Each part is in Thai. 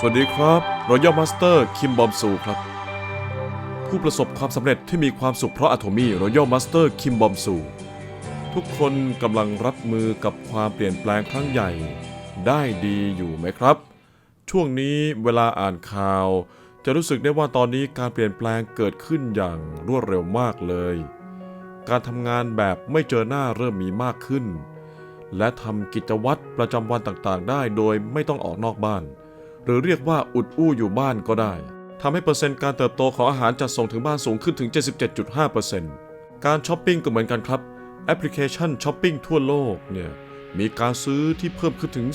สวัสดีครับรอยัลมาสเตอร์คิมบอมซูครับ ผู้ประสบความสำเร็จที่มีความสุขเพราะอะโทมี่รอยัลมาสเตอร์คิมบอมซูทุกคนกำลังรับมือกับความเปลี่ยนแปลงครั้งใหญ่ ได้ดีอยู่ไหมครับ ช่วงนี้เวลาอ่านข่าว จะรู้สึกได้ว่าตอนนี้การเปลี่ยนแปลงเกิดขึ้นอย่างรวดเร็วมากเลย การทำงานแบบไม่เจอหน้าเริ่มมีมากขึ้น และทำกิจวัตรประจำวันต่างๆ ได้โดยไม่ต้องออกนอกบ้าน หรือเรียกว่าอุดอู้อยู่บ้านก็ได้ทำให้เปอร์เซ็นต์การเติบโตของอาหารจัดส่งถึงบ้านสูงขึ้นถึง 77.5%การช้อปปิ้งก็เหมือนกันครับ แอปพลิเคชันช้อปปิ้งทั่วโลกเนี่ยมีการซื้อที่เพิ่มขึ้นถึง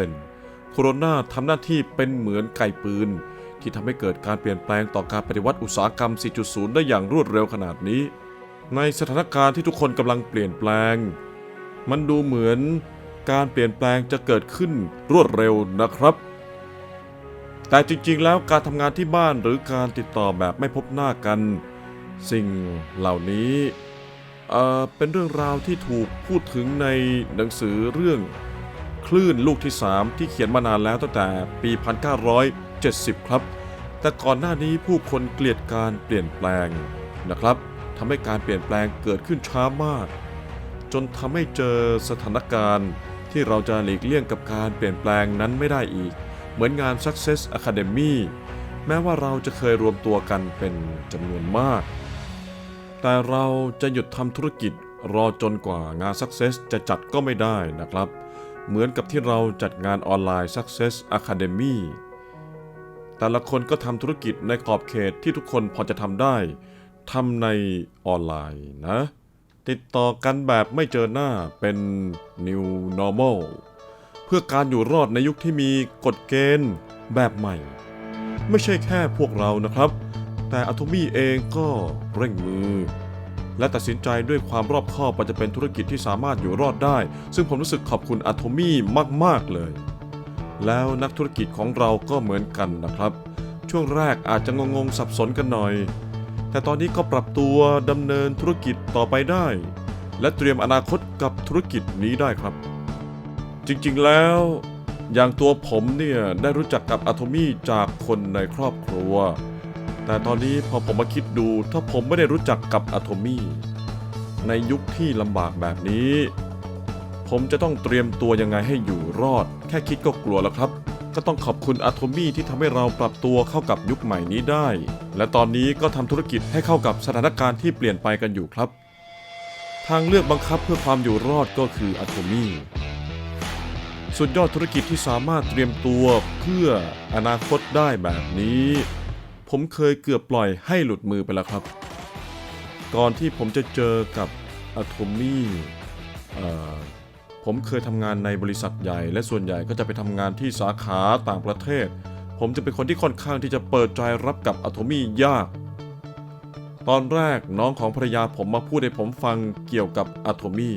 40%โคโรนาทำหน้าที่เป็นเหมือนไก่ปืน ที่ทำให้เกิดการเปลี่ยนแปลงต่อการปฏิวัติอุตสาหกรรม 4.0 ได้อย่างรวดเร็วขนาดนี้ ในสถานการณ์ที่ทุกคนกำลังเปลี่ยนแปลง มันดูเหมือนการเปลี่ยนแปลงจะเกิดขึ้นรวดเร็วนะครับ แต่จริงๆ แล้วการทำงานที่บ้านหรือการติดต่อแบบไม่พบหน้ากัน สิ่งเหล่านี้เอ่อเป็นเรื่องราวที่ถูกพูดถึงในหนังสือเรื่องคลื่นลูกที่ 3 ที่เขียนมานานแล้วตั้งแต่ปี 1970 ครับ แต่ก่อนหน้านี้ผู้คนเกลียดการเปลี่ยนแปลงนะครับทำให้การเปลี่ยนแปลงเกิดขึ้นช้ามาก จนทำให้เจอสถานการณ์ที่เราจะหลีกเลี่ยงกับการเปลี่ยนแปลงนั้นไม่ได้อีก เหมือนงาน Success Academy แม้ว่าเราจะเคยรวมตัวกันเป็นจำนวนมาก แต่เราจะหยุดทำธุรกิจรอจนกว่างาน Success จะจัดก็ไม่ได้นะครับ เหมือนกับที่เราจัดงานออนไลน์ Success Academy แต่ละคนก็ทำธุรกิจในขอบเขตที่ทุกคนพอจะทำได้ทำในออนไลน์นะ ติดต่อกันแบบไม่เจอหน้าเป็น New Normal เพื่อการอยู่รอดในยุคที่มีกฎเกณฑ์แบบใหม่ ไม่ใช่แค่พวกเรานะครับ แต่อะโทมี่เองก็เร่งมือ และตัดสินใจด้วยความรอบคอบว่าจะเป็นธุรกิจที่สามารถอยู่รอดได้ ซึ่งผมรู้สึกขอบคุณอะโทมี่มาก ๆ เลย แล้วนักธุรกิจของเราก็เหมือนกันนะครับ ช่วงแรกอาจจะงงๆสับสนกันหน่อย แต่ตอนนี้ก็ปรับตัวดำเนินธุรกิจต่อไปได้ และเตรียมอนาคตกับธุรกิจนี้ได้ครับ จริงๆแล้ว อย่างตัวผมเนี่ยได้รู้จักกับอะโทมี่จากคนในครอบครัว แต่ตอนนี้พอผมมาคิดดู ถ้าผมไม่ได้รู้จักกับอะโทมี่ในยุคที่ลำบากแบบนี้ ผมจะต้องเตรียมตัวยังไงให้อยู่รอด แค่คิดก็กลัวแล้วครับ ก็ต้องขอบคุณอะโทมี่ที่ทำให้เราปรับตัวเข้ากับยุคใหม่นี้ได้ และตอนนี้ก็ทำธุรกิจให้เข้ากับสถานการณ์ที่เปลี่ยนไปกันอยู่ครับ ทางเลือกบังคับเพื่อความอยู่รอดก็คืออะโทมี่ สุดยอดธุรกิจที่สามารถเตรียมตัวเพื่ออนาคตได้แบบนี้ ผมเคยเกือบปล่อยให้หลุดมือไปแล้วครับ ก่อนที่ผมจะเจอกับอะโทมี่ผมเคยทำงานในบริษัทใหญ่ และส่วนใหญ่ก็จะไปทำงานที่สาขาต่างประเทศ ผมจะเป็นคนที่ค่อนข้างที่จะเปิดใจรับกับอะโทมี่ยาก ตอนแรกน้องของภรรยาผมมาพูดให้ผมฟังเกี่ยวกับอะโทมี่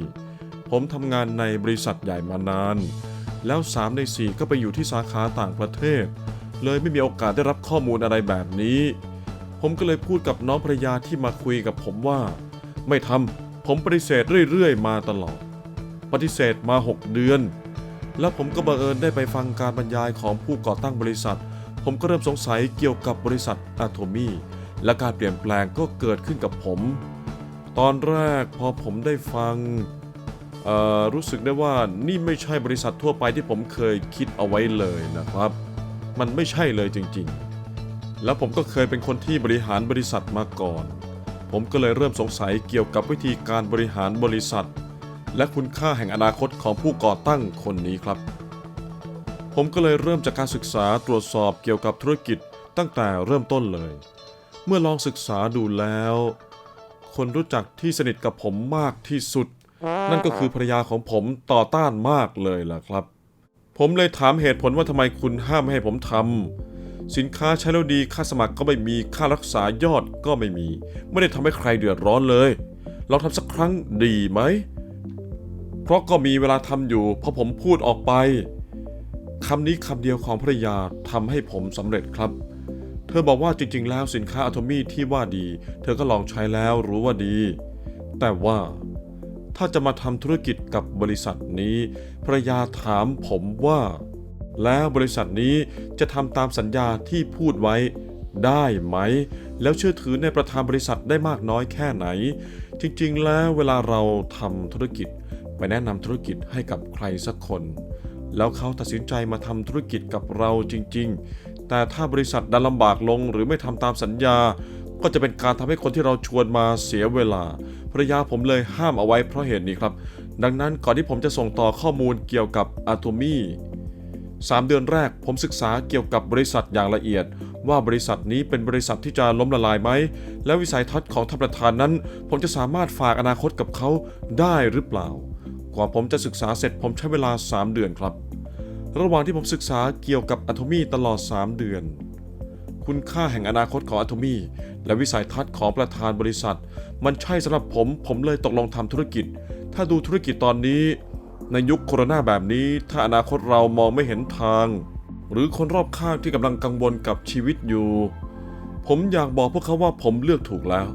ผมทำงานในบริษัทใหญ่มานาน แล้ว 3 ใน 4 ก็ไปอยู่ที่สาขาต่างประเทศ เลยไม่มีโอกาสได้รับข้อมูลอะไรแบบนี้ ผมก็เลยพูดกับน้องภรรยาที่มาคุยกับผมว่า ไม่ทำผมปฏิเสธเรื่อยๆ มาตลอด ปฏิเสธมา 6 เดือน แล้วผมก็บังเอิญได้ไปฟังการบรรยายของผู้ก่อตั้งบริษัท ผมก็เริ่มสงสัยเกี่ยวกับบริษัทอะโทมี่และการเปลี่ยนแปลงก็เกิดขึ้นกับผม ตอนแรกพอผมได้ฟัง รู้สึกได้ว่านี่ไม่ใช่บริษัททั่วไปที่ผมเคยคิดเอาไว้เลยนะครับ มันไม่ใช่เลยจริงๆ แล้วผมก็เคยเป็นคนที่บริหารบริษัทมาก่อน ผมก็เลยเริ่มสงสัยเกี่ยวกับวิธีการบริหารบริษัท และคุณค่าแห่งอนาคตของผู้ก่อตั้งคนนี้ครับ ผมก็เลยเริ่มจากการศึกษาตรวจสอบเกี่ยวกับธุรกิจตั้งแต่เริ่มต้นเลย เมื่อลองศึกษาดูแล้ว คนรู้จักที่สนิทกับผมมากที่สุด นั่นก็คือภรรยาของผมต่อต้านมากเลยล่ะครับ ผมเลยถามเหตุผลว่าทำไมคุณห้ามให้ผมทำสินค้าใช้แล้วดีค่าสมัครก็ไม่มีค่ารักษายอดก็ไม่มี ไม่ได้ทำให้ใครเดือดร้อนเลยลองทำสักครั้งดีไหม เพราะก็มีเวลาทำอยู่พอผมพูดออกไปคำนี้คำเดียวของภรรยาทำให้ผมสำเร็จครับ เธอบอกว่าจริง ๆ แล้วสินค้าอะโทมี่ที่ว่าดี เธอก็ลองใช้แล้วรู้ว่าดี แต่ว่า ถ้าจะมาทำธุรกิจกับบริษัทนี้ภรรยาถามผมว่า แล้วบริษัทนี้จะทำตามสัญญาที่พูดไว้ได้ไหม แล้วเชื่อถือในประธานบริษัทได้มากน้อยแค่ไหน จริงๆ แล้วเวลาเราทำธุรกิจ ไปแนะนำธุรกิจให้กับใครสักคน แล้วเขาตัดสินใจมาทำธุรกิจกับเราจริง ๆ แต่ถ้าบริษัทดันลำบากลงหรือไม่ทำตามสัญญา ก็จะเป็นการทำให้คนที่เราชวนมาเสียเวลาภรรยาผมเลยห้ามเอาไว้เพราะเหตุนี้ครับ ดังนั้นก่อนที่ผมจะส่งต่อข้อมูลเกี่ยวกับอะโตมี่3เดือนแรกผมศึกษาเกี่ยวกับบริษัทอย่างละเอียด ว่าบริษัทนี้เป็นบริษัทที่จะล้มละลายไหม และวิสัยทัศน์ของท่านประธานนั้น ผมจะสามารถฝากอนาคตกับเขาได้หรือเปล่า กว่าผมจะศึกษาเสร็จผมใช้เวลา 3 เดือนครับ ระหว่างที่ผมศึกษาเกี่ยวกับอะโตมี่ตลอด 3 เดือน คุณค่าแห่งอนาคตของอะโตมี่ และวิสัยทัศน์ของประธานบริษัท มันใช่สำหรับผมผมเลยตกลงทำธุรกิจ ถ้าดูธุรกิจตอนนี้ ในยุคโคโรนาแบบนี้ ถ้าอนาคตเรามองไม่เห็นทาง หรือคนรอบข้างที่กำลังกังวลกับชีวิตอยู่ ผมอยากบอกพวกเขาว่าผมเลือกถูกแล้ว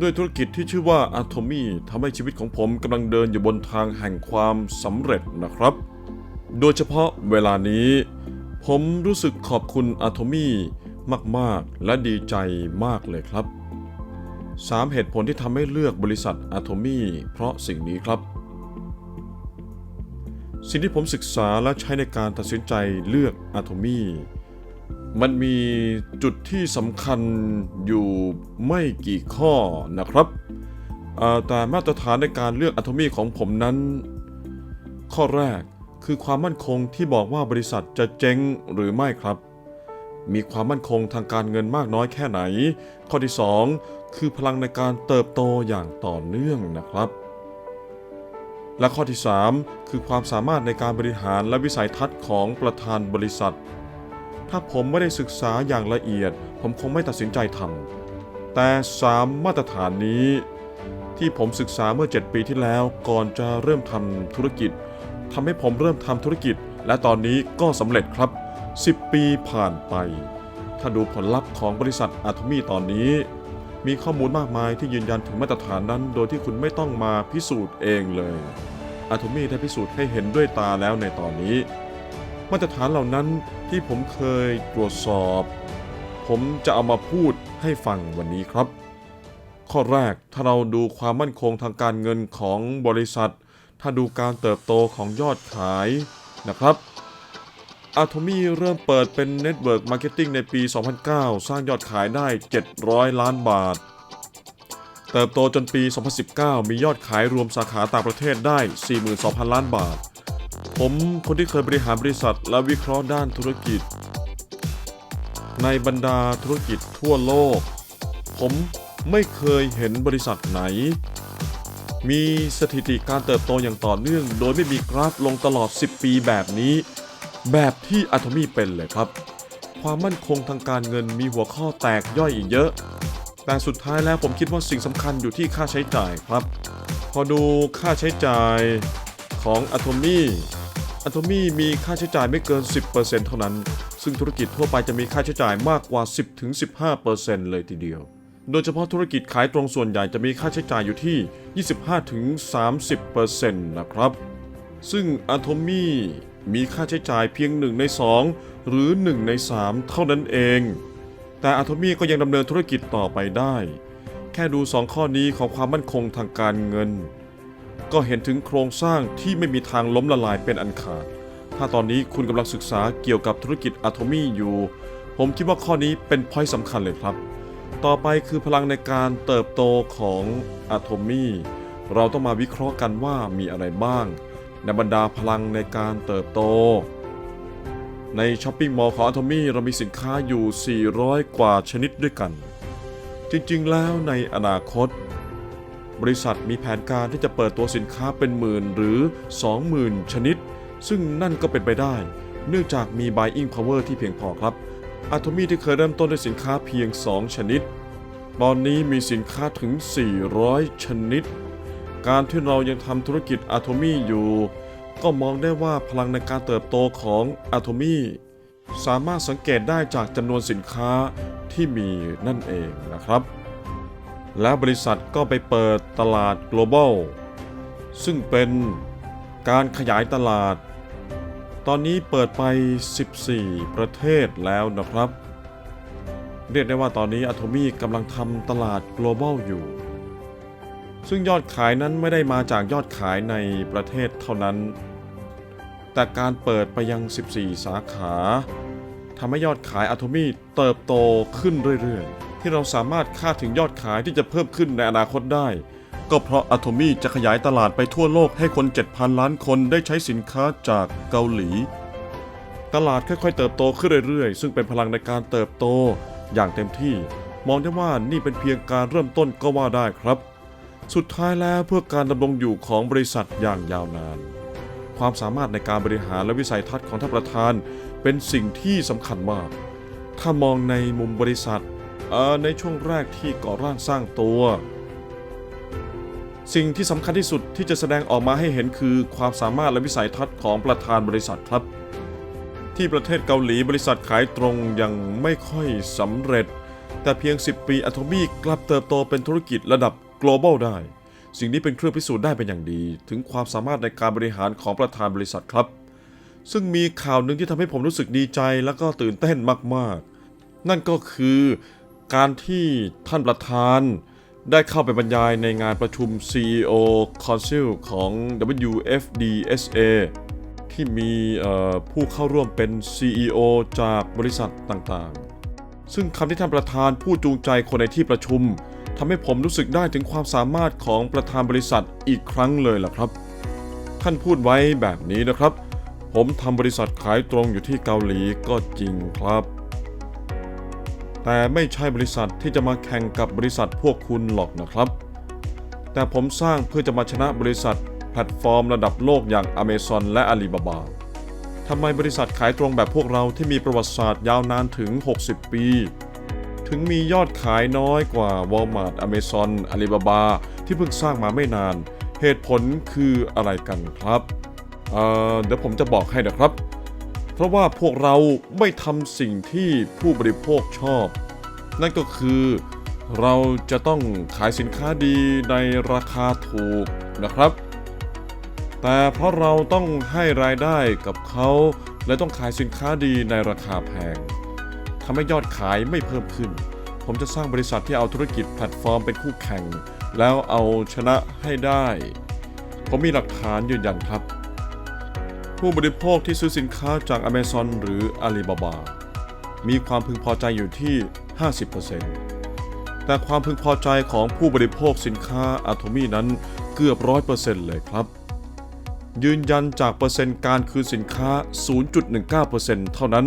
ด้วยธุรกิจที่ชื่อว่าอะโตมีทำให้ชีวิตของผมกำลังเดินอยู่บนทางแห่งความสำเร็จนะครับ โดยเฉพาะเวลานี้ ผมรู้สึกขอบคุณอะโตมี มาก ๆ และดีใจมากเลยครับ 3 เหตุผลที่ทำให้เลือกบริษัทอะโตมี่เพราะสิ่งนี้ครับ สิ่งที่ผมศึกษาและใช้ในการตัดสินใจเลือกอะโตมี่มันมีจุดที่สำคัญอยู่ไม่กี่ข้อนะครับ แต่มาตรฐานในการเลือกอะโตมี่ของผมนั้น ข้อแรกคือความมั่นคงที่บอกว่าบริษัทจะเจ๊งหรือไม่ครับ มีความมั่นคงทางการเงินมากน้อยแค่ไหน ข้อที่ 2 คือพลังในการเติบโตอย่างต่อเนื่องนะครับ และข้อที่ 3 คือความสามารถในการบริหารและวิสัยทัศน์ของประธานบริษัท ถ้าผมไม่ได้ศึกษาอย่างละเอียด ผมคงไม่ตัดสินใจทำแต่ 3 มาตรฐานนี้ ที่ผมศึกษาเมื่อ 7 ปีที่แล้วก่อนจะเริ่มทำธุรกิจทำให้ผมเริ่มทำธุรกิจ และตอนนี้ก็สำเร็จครับ 10 ปีผ่านไป ถ้าดูผลลัพธ์ของบริษัทอะโตมีตอนนี้ มีข้อมูลมากมายที่ยืนยันถึงมาตรฐานนั้น โดยที่คุณไม่ต้องมาพิสูจน์เองเลยอะโตมีได้พิสูจน์ให้เห็นด้วยตาแล้วในตอนนี้ มาตรฐานเหล่านั้นที่ผมเคยตรวจสอบ ผมจะเอามาพูดให้ฟังวันนี้ครับ ข้อแรกถ้าเราดูความมั่นคงทางการเงินของบริษัท ถ้าดูการเติบโตของยอดขายนะครับ อะโ m มีเริ่มเปิดเป็นเน็ตเวิร์กมาร์เก็ตติ้งในปี 2009 สร้างยอดขายได้ 700 ล้านบาท เติบโตจนปี 2019 มียอดขายรวมสาขาต่างประเทศได้ 42,000 ล้านบาท ผมคนที่เคยบริหารบริษัทและวิเคราะห์ด้านธุรกิจ ในบรรดาธุรกิจทั่วโลก ผมไม่เคยเห็นบริษัทไหน มีสถิติการเติบโตอย่างต่อเนื่อง โดยไม่มีกราฟลงตลอด 10 ปีแบบนี้ แบบที่อะโ m มีเป็นเลยครับ ความมั่นคงทางการเงินมีหัวข้อแตกย่อยอีกเยอะ แต่สุดท้ายแล้วผมคิดว่าสิ่งสำคัญอยู่ที่ค่าใช้จ่ายครับ พอดูค่าใช้จ่ายของอะโ m มีอะโ m มีมีค่าใช้จ่ายไม่เกิน 10%เท่านั้น ซึ่งธุรกิจทั่วไปจะมีค่าใช้จ่ายมากกว่า 10-15%เลยทีเดียวโดยเฉพาะธุรกิจขายตรงส่วนใหญ่จะมีค่าใช้จ่ายอยู่ที่ 25-30%นะครับ ซึ่งอะโ m มี มีค่าใช้จ่ายเพียง1ใน2หรือ1ใน3เท่านั้นเอง แต่อะโ m มีก็ยังดำเนินธุรกิจต่อไปได้ แค่ดู2ข้อนี้ของความมั่นคงทางการเงิน ก็เห็นถึงโครงสร้างที่ไม่มีทางล้มละลายเป็นอันขาด ถ้าตอนนี้คุณกำลังศึกษาเกี่ยวกับธุรกิจอะโ m มีอยู่ ผมคิดว่าข้อนี้เป็นพอยต์สำคัญเลยครับ ต่อไปคือพลังในการเติบโตของอะโ m มีเราต้องมาวิเคราะห์กันว่ามีอะไรบ้าง ในบรรดาพลังในการเติบโต ในช้อปปิ้งมอลล์ของอะโ m มีเรามีสินค้าอยู่ 400 กว่าชนิดด้วยกัน จริงๆ แล้วในอนาคต บริษัทมีแผนการที่จะเปิดตัวสินค้าเป็นหมื่นหรือ 20,000 ชนิด ซึ่งนั่นก็เป็นไปได้ เนื่องจากมี buying power ที่เพียงพอครับอะโ m มีที่เคยเริ่มต้นด้วยสินค้าเพียง 2 ชนิด ตอนนี้มีสินค้าถึง 400 ชนิด การที่เรายังทำธุรกิจอะโ m มีอยู่ ก็มองได้ว่าพลังในการเติบโตของอะโ m มีสามารถสังเกตได้จากจำนวนสินค้าที่มีนั่นเองนะครับ และบริษัทก็ไปเปิดตลาด global ซึ่งเป็นการขยายตลาด ตอนนี้เปิดไป 14 ประเทศแล้วนะครับ เรียกได้ว่าตอนนี้ Atomy กำลังทำตลาด global อยู่ ซึ่งยอดขายนั้นไม่ได้มาจากยอดขายในประเทศเท่านั้น แต่การเปิดไปยัง 14 สาขาทำให้ยอดขาย Atomy เติบโตขึ้นเรื่อยๆ ที่เราสามารถคาดถึงยอดขายที่จะเพิ่มขึ้นในอนาคตได้ ก็เพราะ Atomy จะขยายตลาดไปทั่วโลกให้คน 7,000 ล้านคนได้ใช้สินค้าจากเกาหลี ตลาดค่อยๆ เติบโตขึ้นเรื่อยๆ ซึ่งเป็นพลังในการเติบโตอย่างเต็มที่ มองได้ว่านี่เป็นเพียงการเริ่มต้นก็ว่าได้ครับ สุดท้ายแล้วเพื่อการดำรงอยู่ของบริษัทอย่างยาวนาน ความสามารถในการบริหารและวิสัยทัศน์ของท่านประธาน เป็นสิ่งที่สำคัญมาก ถ้ามองในมุมบริษัทในช่วงแรกที่ก่อร่างสร้างตัว สิ่งที่สำคัญที่สุดที่จะแสดงออกมาให้เห็นคือความสามารถและวิสัยทัศน์ของประธานบริษัทครับ ที่ประเทศเกาหลีบริษัทขายตรงยังไม่ค่อยสำเร็จ แต่เพียง 10 ปีอะโทมี่กลับเติบโตเป็นธุรกิจระดับ global ได้ สิ่งนี้เป็นเครื่องพิสูจน์ได้เป็นอย่างดี ถึงความสามารถในการบริหารของประธานบริษัทครับ ซึ่งมีข่าวหนึ่งที่ทำให้ผมรู้สึกดีใจและก็ตื่นเต้นมากๆ นั่นก็คือการที่ท่านประธานได้เข้าไปบรรยายในงานประชุม CEO Council ของ WFDSA ที่มีผู้เข้าร่วมเป็น CEO จากบริษัทต่างๆ ซึ่งคำที่ท่านประธานพูดจูงใจคนในที่ประชุม ทำให้ผมรู้สึกได้ถึงความสามารถของประธานบริษัทอีกครั้งเลยล่ะครับ ท่านพูดไว้แบบนี้นะครับ ผมทำบริษัทขายตรงอยู่ที่เกาหลีก็จริงครับ แต่ไม่ใช่บริษัทที่จะมาแข่งกับบริษัทพวกคุณหรอกนะครับ แต่ผมสร้างเพื่อจะมาชนะบริษัทแพลตฟอร์มระดับโลกอย่าง Amazon และ Alibaba ทำไมบริษัทขายตรงแบบพวกเราที่มีประวัติศาสตร์ยาวนานถึง 60 ปี ถึงมียอดขายน้อยกว่า Walmart Amazon Alibaba ที่เพิ่งสร้างมาไม่นาน เหตุผลคืออะไรกันครับเเดี๋ยวผมจะบอกให้นะครับ เพราะว่าพวกเราไม่ทำสิ่งที่ผู้บริโภคชอบ นั่นก็คือเราจะต้องขายสินค้าดีในราคาถูกนะครับ แต่เพราะเราต้องให้รายได้กับเขา และต้องขายสินค้าดีในราคาแพง ทำให้ยอดขายไม่เพิ่มขึ้น ผมจะสร้างบริษัทที่เอาธุรกิจแพลตฟอร์มเป็นคู่แข่ง แล้วเอาชนะให้ได้ ผมมีหลักฐานยืนยันครับ ผู้บริโภคที่ซื้อสินค้าจาก Amazon หรือ Alibaba มีความพึงพอใจอยู่ที่ 50%แต่ความพึงพอใจของผู้บริโภคสินค้า Atomy นั้นเกือบ100%เลยครับ ยืนยันจากเปอร์เซ็นต์การคืนสินค้า 0.19%เท่านั้น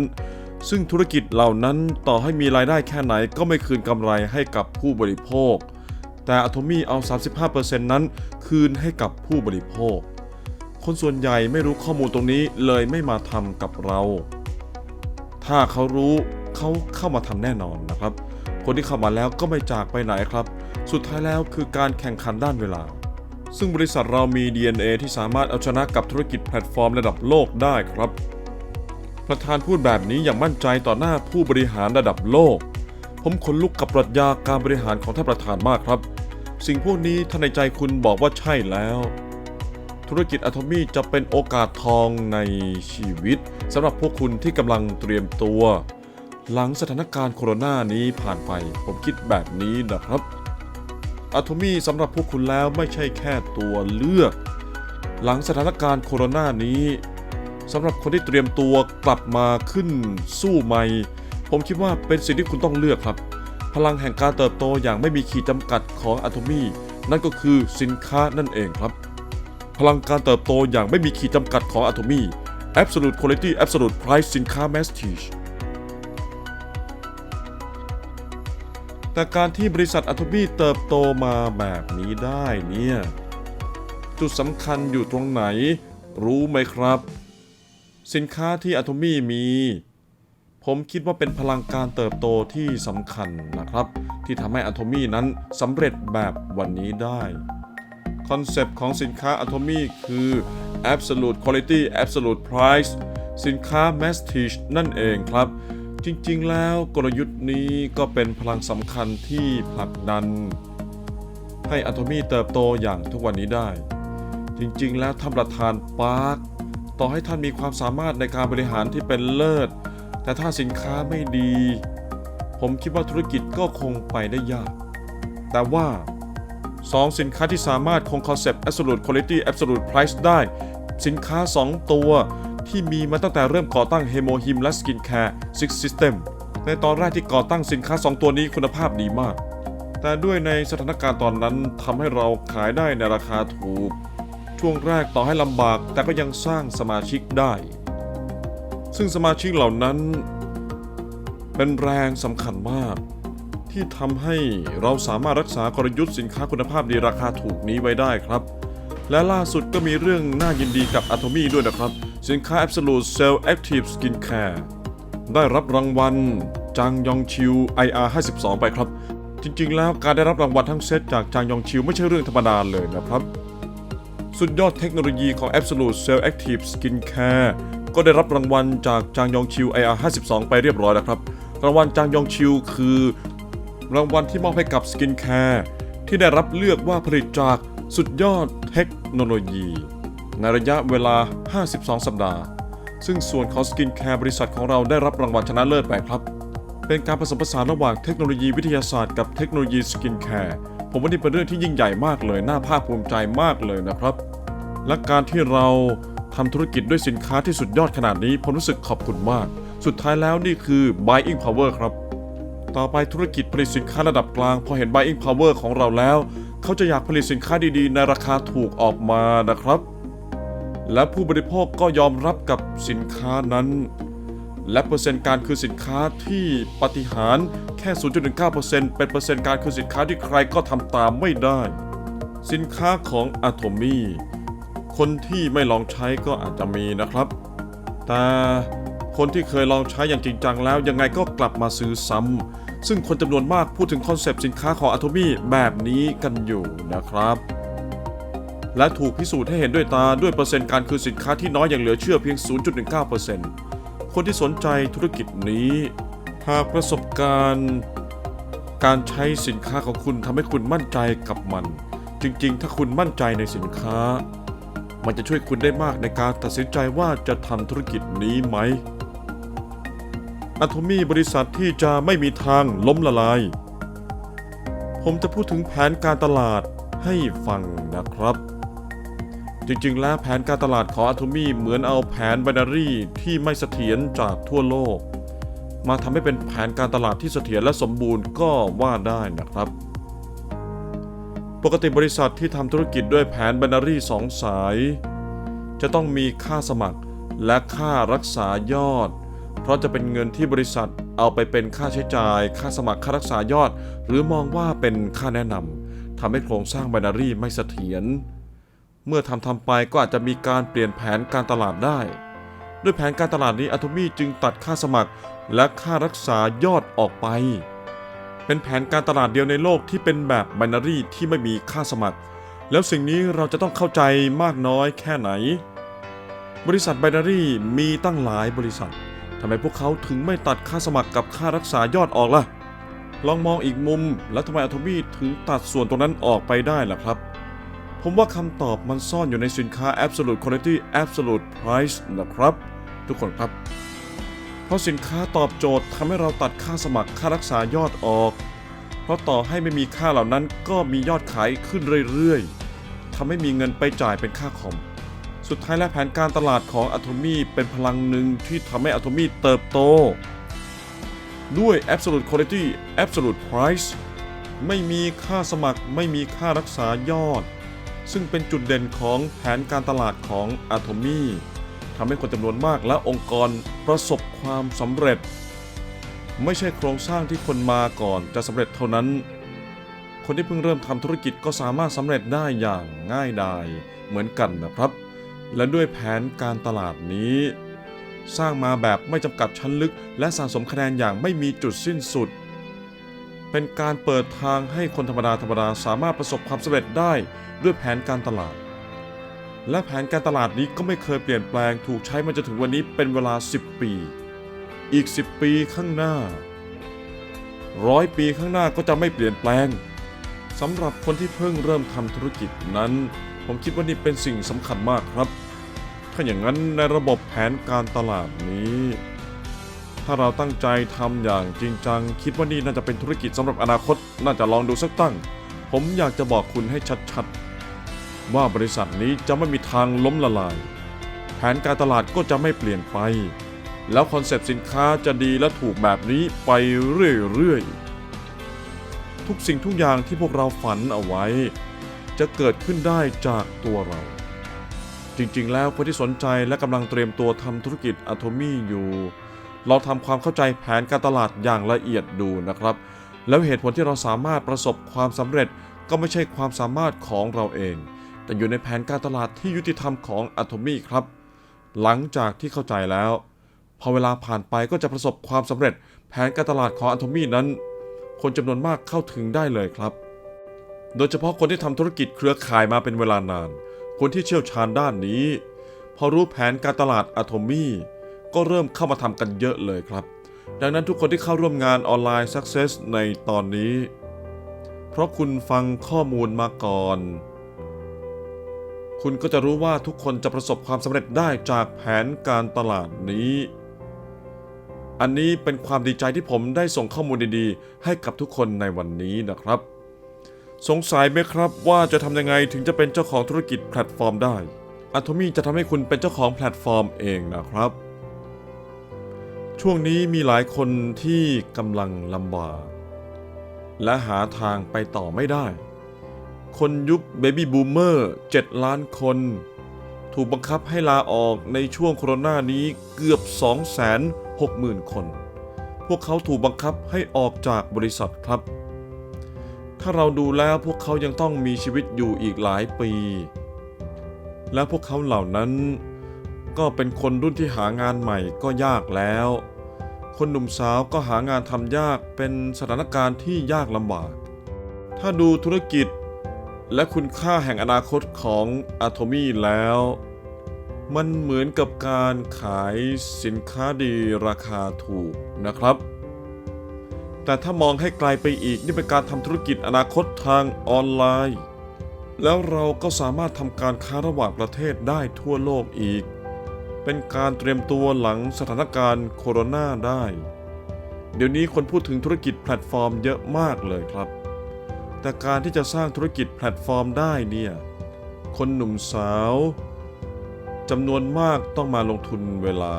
ซึ่งธุรกิจเหล่านั้นต่อให้มีรายได้แค่ไหนก็ไม่คืนกำไรให้กับผู้บริโภค แต่ Atomy เอา 35%นั้นคืนให้กับผู้บริโภค คนส่วนใหญ่ไม่รู้ข้อมูลตรงนี้เลยไม่มาทำกับเรา ถ้าเขารู้เขาเข้ามาทำแน่นอนนะครับ คนที่เข้ามาแล้วก็ไม่จากไปไหนครับ สุดท้ายแล้วคือการแข่งขันด้านเวลา ซึ่งบริษัทเรามี DNA ที่สามารถเอาชนะกับธุรกิจแพลตฟอร์มระดับโลกได้ครับ ประธานพูดแบบนี้อย่างมั่นใจต่อหน้าผู้บริหารระดับโลก ผมขนลุกกับปรัชญาการบริหารของท่านประธานมากครับ สิ่งพวกนี้ท่านในใจคุณบอกว่าใช่แล้ว ธุรกิจอะโทมี่จะเป็นโอกาสทองในชีวิตสำหรับพวกคุณที่กำลังเตรียมตัว หลังสถานการณ์โคโรนานี้ผ่านไป ผมคิดแบบนี้นะครับอะโทมี่สำหรับพวกคุณแล้วไม่ใช่แค่ตัวเลือก หลังสถานการณ์โคโรนานี้ สำหรับคนที่เตรียมตัวกลับมาขึ้นสู้ใหม่ ผมคิดว่าเป็นสิ่งที่คุณต้องเลือกครับ พลังแห่งการเติบโตอย่างไม่มีขีดจำกัดของอะโทมี่นั่นก็คือสินค้านั่นเองครับ พลังการเติบโตอย่างไม่มีขีดจำกัดของ Atomy Absolute Quality Absolute Price สินค้า Prestige แต่การที่บริษัท Atomy เติบโตมาแบบนี้ได้เนี่ย จุดสำคัญอยู่ตรงไหน รู้ไหมครับ สินค้าที่ Atomy มี ผมคิดว่าเป็นพลังการเติบโตที่สำคัญนะครับ ที่ทำให้ Atomy นั้นสำเร็จแบบวันนี้ได้คอนเซปต์ของสินค้า Atomy คือ Absolute Quality Absolute Price สินค้า Prestige นั่นเองครับ จริงๆ แล้วกลยุทธ์นี้ก็เป็นพลังสำคัญที่ผลักดัน ให้ Atomy เติบโตอย่างทุกวันนี้ได้ จริงๆ แล้วท่านประธานปาร์ค ต่อให้ท่านมีความสามารถในการบริหารที่เป็นเลิศ แต่ถ้าสินค้าไม่ดี ผมคิดว่าธุรกิจก็คงไปได้ยาก แต่ว่า2สินค้าที่สามารถคงคอนเซปต์ Absolute Quality Absolute Price ได้ สินค้า 2 ตัวที่มีมาตั้งแต่เริ่มก่อตั้ง Hemo Him และ Skincare Six System ในตอนแรกที่ก่อตั้งสินค้า 2 ตัวนี้คุณภาพดีมาก แต่ด้วยในสถานการณ์ตอนนั้นทำให้เราขายได้ในราคาถูก ช่วงแรกต่อให้ลำบากแต่ก็ยังสร้างสมาชิกได้ ซึ่งสมาชิกเหล่านั้น เป็นแรงสำคัญมาก ที่ทำให้เราสามารถรักษากลยุทธ์สินค้าคุณภาพดีราคาถูกนี้ไว้ได้ครับ และล่าสุดก็มีเรื่องน่ายินดีกับ Atomy ด้วยนะครับ สินค้า Absolute Cell Active Skincare ได้รับรางวัลจางยองชิว IR 52ไปครับ จริงๆ แล้วการได้รับรางวัลทั้งเซตจากจางยองชิวไม่ใช่เรื่องธรรมดาเลยนะครับ สุดยอดเทคโนโลยีของ Absolute Cell Active Skincare ก็ได้รับรางวัลจากจางยองชิว IR 52 ไปเรียบร้อยแล้วครับ รางวัลจางยองชิวคือ รางวัลที่มอบให้กับสกินแคร์ที่ได้รับเลือกว่าผลิตจากสุดยอดเทคโนโลยี ในระยะเวลา 52 สัปดาห์ ซึ่งส่วนของสกินแคร์บริษัทของเราได้รับรางวัลชนะเลิศไปครับ เป็นการผสมผสานระหว่างเทคโนโลยีวิทยาศาสตร์กับเทคโนโลยีสกินแคร์ ผมว่านี่เป็นเรื่องที่ยิ่งใหญ่มากเลย น่าภาคภูมิใจมากเลยนะครับ และการที่เราทำธุรกิจด้วยสินค้าที่สุดยอดขนาดนี้ ผมรู้สึกขอบคุณมาก สุดท้ายแล้วนี่คือ buying power ครับ ต่อไปธุรกิจผลิตสินค้าระดับกลาง พอเห็น buying power ของเราแล้ว เขาจะอยากผลิตสินค้าดีๆ ในราคาถูกออกมานะครับ และผู้บริโภคก็ยอมรับกับสินค้านั้น และเปอร์เซ็นต์การคืนสินค้าที่ปฏิหารแค่ 0.19%เป็นเปอร์เซ็นต์การคืนสินค้าที่ใครก็ทำตามไม่ได้ สินค้าของ Atomy คนที่ไม่ลองใช้ก็อาจจะมีนะครับ แต่คนที่เคยลองใช้อย่างจริงจังแล้วยังไงก็กลับมาซื้อซ้ำซึ่งคนจำนวนมากพูดถึงคอนเซปต์สินค้าของ Atomy แบบนี้กันอยู่นะครับและถูกพิสูจน์ให้เห็นด้วยตาด้วยเปอร์เซ็นต์การคืนสินค้าที่น้อยอย่างเหลือเชื่อเพียง 0.19% คนที่สนใจธุรกิจนี้ หากประสบการณ์ การใช้สินค้าของคุณทำให้คุณมั่นใจกับมัน จริงๆ ถ้าคุณมั่นใจในสินค้า มันจะช่วยคุณได้มากในการตัดสินใจว่าจะทำธุรกิจนี้ไหมอะโทมี่บริษัทที่จะไม่มีทางล้มละลาย ผมจะพูดถึงแผนการตลาดให้ฟังนะครับ จริงๆ แล้วแผนการตลาดของ Atomy เหมือนเอาแผน binary ที่ไม่เสถียรจากทั่วโลก มาทำให้เป็นแผนการตลาดที่เสถียรและสมบูรณ์ก็ว่าได้นะครับ ปกติบริษัทที่ทำธุรกิจด้วยแผน binary สองสาย จะต้องมีค่าสมัครและค่ารักษายอด เพราะจะเป็นเงินที่บริษัทเอาไปเป็นค่าใช้จ่าย ค่าสมัครค่ารักษายอด หรือมองว่าเป็นค่าแนะนำทำให้โครงสร้าง binary ไม่เสถียร เมื่อทำทำไปก็อาจจะมีการเปลี่ยนแผนการตลาดได้ ด้วยแผนการตลาดนี้อะโทมี่จึงตัดค่าสมัครและค่ารักษายอดออกไป เป็นแผนการตลาดเดียวในโลกที่เป็นแบบไบนารีที่ไม่มีค่าสมัคร แล้วสิ่งนี้เราจะต้องเข้าใจมากน้อยแค่ไหน บริษัทไบนารีมีตั้งหลายบริษัททำไมพวกเขาถึงไม่ตัดค่าสมัครกับค่ารักษายอดออกล่ะลองมองอีกมุม แล้วทำไมอะโทมี่ถึงตัดส่วนตรงนั้นออกไปได้ล่ะครับ ผมว่าคำตอบมันซ่อนอยู่ในสินค้า Absolute Quality Absolute Price นะครับ ทุกคนครับ เพราะสินค้าตอบโจทย์ทำให้เราตัดค่าสมัครค่ารักษายอดออก เพราะต่อให้ไม่มีค่าเหล่านั้นก็มียอดขายขึ้นเรื่อยๆทำให้มีเงินไปจ่ายเป็นค่าคอม สุดท้ายและแผนการตลาดของ Atomy เป็นพลังหนึ่งที่ทำให้ Atomy เติบโต ด้วย Absolute Quality Absolute Price ไม่มีค่าสมัครไม่มีค่ารักษายอด ซึ่งเป็นจุดเด่นของแผนการตลาดของ Atomy ทำให้คนจำนวนมากและองค์กรประสบความสำเร็จ ไม่ใช่โครงสร้างที่คนมาก่อนจะสำเร็จเท่านั้น คนที่เพิ่งเริ่มทำธุรกิจก็สามารถสำเร็จได้อย่างง่ายดายเหมือนกันนะครับ และด้วยแผนการตลาดนี้ สร้างมาแบบไม่จำกัดชั้นลึก และสะสมคะแนนอย่างไม่มีจุดสิ้นสุด เป็นการเปิดทางให้คนธรรมดาธรรมดาสามารถประสบความสำเร็จได้ด้วยแผนการตลาด และแผนการตลาดนี้ก็ไม่เคยเปลี่ยนแปลงถูกใช้มาจนถึงวันนี้เป็นเวลา 10 ปี อีก 10 ปีข้างหน้าร้อยปีข้างหน้าก็จะไม่เปลี่ยนแปลงสำหรับคนที่เพิ่งเริ่มทำธุรกิจนั้น ผมคิดว่านี่เป็นสิ่งสำคัญมากครับ ถ้าอย่างนั้นในระบบแผนการตลาดนี้ ถ้าเราตั้งใจทำอย่างจริงจัง คิดว่านี่น่าจะเป็นธุรกิจสำหรับอนาคต น่าจะลองดูสักตั้ง ผมอยากจะบอกคุณให้ชัดๆ ว่าบริษัทนี้จะไม่มีทางล้มละลาย แผนการตลาดก็จะไม่เปลี่ยนไป แล้วคอนเซปต์สินค้าจะดีและถูกแบบนี้ไปเรื่อยๆ ทุกสิ่งทุกอย่างที่พวกเราฝันเอาไว้ จะเกิดขึ้นได้จากตัวเราจริงๆ แล้วคนที่สนใจและกำลังเตรียมตัวทำธุรกิจอะโทมี่อยู่ เราทำความเข้าใจแผนการตลาดอย่างละเอียดดูนะครับ แล้วเหตุผลที่เราสามารถประสบความสำเร็จก็ไม่ใช่ความสามารถของเราเอง แต่อยู่ในแผนการตลาดที่ยุติธรรมของอะโทมี่ครับ หลังจากที่เข้าใจแล้ว พอเวลาผ่านไปก็จะประสบความสำเร็จ แผนการตลาดของอะโทมี่นั้น คนจำนวนมากเข้าถึงได้เลยครับ โดยเฉพาะคนที่ทำธุรกิจเครือข่ายมาเป็นเวลานาน คนที่เชี่ยวชาญด้านนี้ พอรู้แผนการตลาดอะโทมี่ ก็เริ่มเข้ามาทำกันเยอะเลยครับ ดังนั้นทุกคนที่เข้าร่วมงานออนไลน์ Success ในตอนนี้ เพราะคุณฟังข้อมูลมาก่อน คุณก็จะรู้ว่าทุกคนจะประสบความสำเร็จได้จากแผนการตลาดนี้ อันนี้เป็นความดีใจที่ผมได้ส่งข้อมูลดีๆ ให้กับทุกคนในวันนี้นะครับ สงสัยไหมครับว่าจะทำยังไงถึงจะเป็นเจ้าของธุรกิจแพลตฟอร์มได้ a t o m y จะทำให้คุณเป็นเจ้าของแพลตฟอร์มเองนะครับ ช่วงนี้มีหลายคนที่กำลังลำบาก และหาทางไปต่อไม่ได้ คนยุคเบบี้บูมเมอร์7ล้านคน ถูกบังคับให้ลาออกในช่วงโคโรนานี้เกือบ 260,000 คน พวกเขาถูกบังคับให้ออกจากบริษัทครับ ถ้าเราดูแล้วพวกเขายังต้องมีชีวิตอยู่อีกหลายปี และพวกเขาเหล่านั้น ก็เป็นคนรุ่นที่หางานใหม่ก็ยากแล้ว คนหนุ่มสาวก็หางานทำยากเป็นสถานการณ์ที่ยากลำบาก ถ้าดูธุรกิจและคุณค่าแห่งอนาคตของอะโทมี่แล้ว มันเหมือนกับการขายสินค้าดีราคาถูกนะครับ แต่ถ้ามองให้ไกลไปอีกนี่เป็นการทำธุรกิจอนาคตทางออนไลน์ แล้วเราก็สามารถทำการค้าระหว่างประเทศได้ทั่วโลกอีก เป็นการเตรียมตัวหลังสถานการณ์โคโรนาได้ เดี๋ยวนี้คนพูดถึงธุรกิจแพลตฟอร์มเยอะมากเลยครับ แต่การที่จะสร้างธุรกิจแพลตฟอร์มได้เนี่ย คนหนุ่มสาวจำนวนมากต้องมาลงทุนเวลา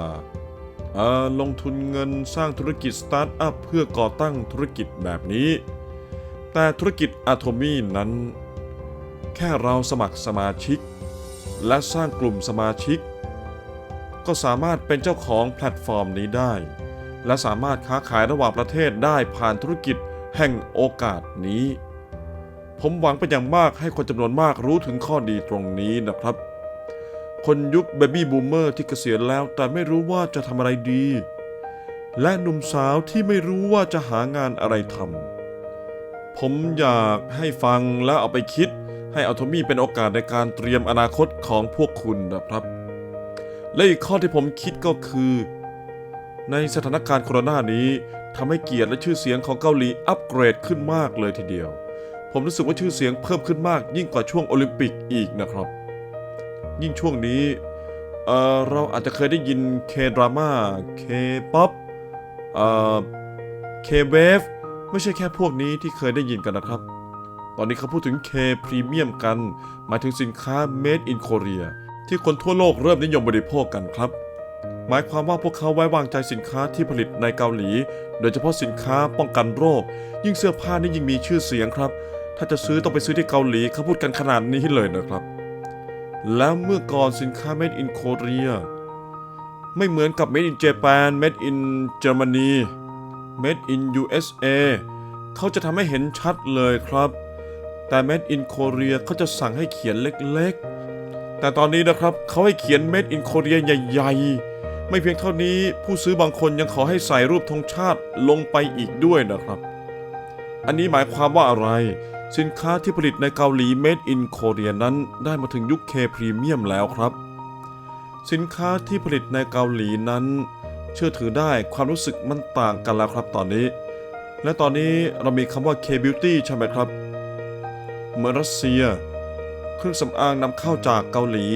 ลงทุนเงินสร้างธุรกิจสตาร์ทอัพเพื่อก่อตั้งธุรกิจแบบนี้ แต่ธุรกิจอะโทมี่นั้น แค่เราสมัครสมาชิก และสร้างกลุ่มสมาชิก ก็สามารถเป็นเจ้าของแพลตฟอร์มนี้ได้ และสามารถค้าขายระหว่างประเทศได้ผ่านธุรกิจแห่งโอกาสนี้ ผมหวังเป็นอย่างมากให้คนจำนวนมากรู้ถึงข้อดีตรงนี้นะครับ คนยุคเบบี้บูมเมอร์ที่เกษียณแล้วแต่ไม่รู้ว่าจะทำอะไรดี และหนุ่มสาวที่ไม่รู้ว่าจะหางานอะไรทำผมอยากให้ฟังและเอาไปคิดให้อัลโทมี่เป็นโอกาสในการเตรียมอนาคตของพวกคุณนะครับ และอีกข้อที่ผมคิดก็คือ ในสถานการณ์โคโรนานี้ทำให้เกียรติและชื่อเสียงของเกาหลีอัปเกรดขึ้นมากเลยทีเดียว ผมรู้สึกว่าชื่อเสียงเพิ่มขึ้นมากยิ่งกว่าช่วงโอลิมปิกอีกนะครับ ยิ่งช่วงนี้เเราอาจจะเคยได้ยินเคดราม่าเคป๊อปเคเวฟไม่ใช่แค่พวกนี้ที่เคยได้ยินกันนะครับ ตอนนี้เขาพูดถึง K Premium กัน หมายถึงสินค้า Made in Korea ที่คนทั่วโลกเริ่มนิยมบริโภคกันครับ หมายความว่าพวกเขาไว้วางใจสินค้าที่ผลิตในเกาหลี โดยเฉพาะสินค้าป้องกันโรค ยิ่งเสื้อผ้านี่ยิ่งมีชื่อเสียงครับ ถ้าจะซื้อต้องไปซื้อที่เกาหลีเขาพูดกันขนาดนี้เลยนะครับ แล้วเมื่อก่อนสินค้า Made in Korea ไม่เหมือนกับ Made in Japan Made in Germany Made in USA เขาจะทำให้เห็นชัดเลยครับ แต่ Made in Korea เขาจะสั่งให้เขียนเล็กๆ แต่ตอนนี้นะครับเขาให้เขียน Made in Korea ใหญ่ ๆ ไม่เพียงเท่านี้ผู้ซื้อบางคนยังขอให้ใส่รูปธงชาติลงไปอีกด้วยนะครับ อันนี้หมายความว่าอะไร สินค้าที่ผลิตในเกาหลี Made in Korea นั้นได้มาถึงยุค K Premium แล้วครับ สินค้าที่ผลิตในเกาหลีนั้น เชื่อถือได้ความรู้สึกมันต่างกันแล้วครับตอนนี้ และตอนนี้เรามีคำว่า K Beauty ใช่ไหมครับเหมือนรัสเซีย เครื่องสำอางนำเข้าจากเกาหลี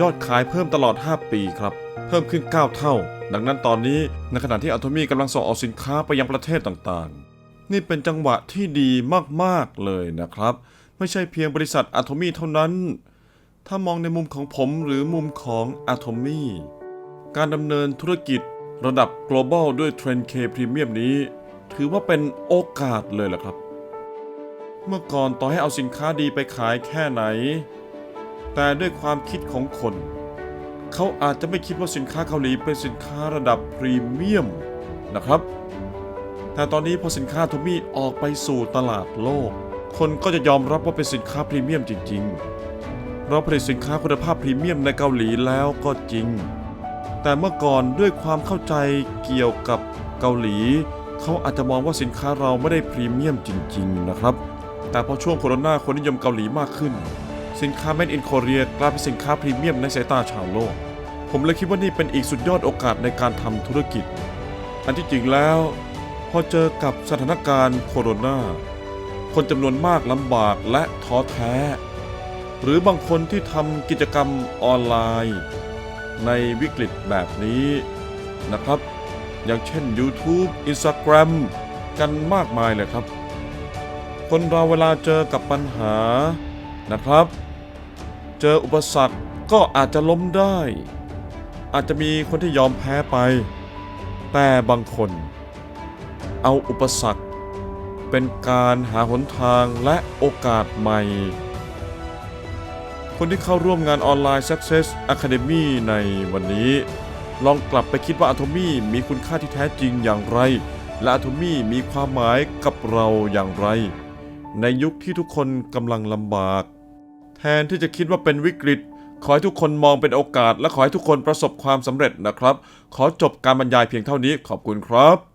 ยอดขายเพิ่มตลอด 5 ปีครับ เพิ่มขึ้น 9 เท่า ดังนั้นตอนนี้ในขณะที่อัลโทมี่กำลังส่งออกสินค้าไปยังประเทศต่างๆ นี่เป็นจังหวะที่ดีมากๆเลยนะครับ ไม่ใช่เพียงบริษัทอะโทมี่เท่านั้น ถ้ามองในมุมของผมหรือมุมของอะโทมี่การดำเนินธุรกิจระดับ global ด้วยเทรนด์ K Premium นี้ ถือว่าเป็นโอกาสเลยแหละครับ เมื่อก่อนต่อให้เอาสินค้าดีไปขายแค่ไหน แต่ด้วยความคิดของคน เขาอาจจะไม่คิดว่าสินค้าเกาหลีเป็นสินค้าระดับพรีเมียมนะครับ แต่ตอนนี้พอสินค้าโทมี่ออกไปสู่ตลาดโลก คนก็จะยอมรับว่าเป็นสินค้าพรีเมียมจริง ๆ เราผลิตสินค้าคุณภาพพรีเมียมในเกาหลีแล้วก็จริง แต่เมื่อก่อนด้วยความเข้าใจเกี่ยวกับเกาหลี เขาอาจจะมองว่าสินค้าเราไม่ได้พรีเมียมจริง ๆ นะครับ แต่พอช่วงโควิดคนนิยมเกาหลีมากขึ้น สินค้า Made in Korea กลายเป็นสินค้าพรีเมียมในสายตาชาวโลก ผมเลยคิดว่านี่เป็นอีกสุดยอดโอกาสในการทำธุรกิจ อันที่จริงแล้ว พอเจอกับสถานการณ์โคโรนาคนจำนวนมากลำบากและท้อแท้ หรือบางคนที่ทำกิจกรรมออนไลน์ ในวิกฤตแบบนี้นะครับ อย่างเช่น YouTube Instagram กันมากมายเลยครับ คนเราเวลาเจอกับปัญหานะครับ เจออุปสรรคก็อาจจะล้มได้ อาจจะมีคนที่ยอมแพ้ไป แต่บางคน เอาอุปสรรค เป็นการหาหนทางและโอกาสใหม่ คนที่เข้าร่วมงานออนไลน์ Success Academy ในวันนี้ ลองกลับไปคิดว่า Atomy มีคุณค่าที่แท้จริงอย่างไร และ Atomy มีความหมายกับเราอย่างไร ในยุคที่ทุกคนกำลังลำบาก แทนที่จะคิดว่าเป็นวิกฤต ขอให้ทุกคนมองเป็นโอกาส และขอให้ทุกคนประสบความสำเร็จนะครับ ขอจบการบรรยายเพียงเท่านี้ขอบคุณครับ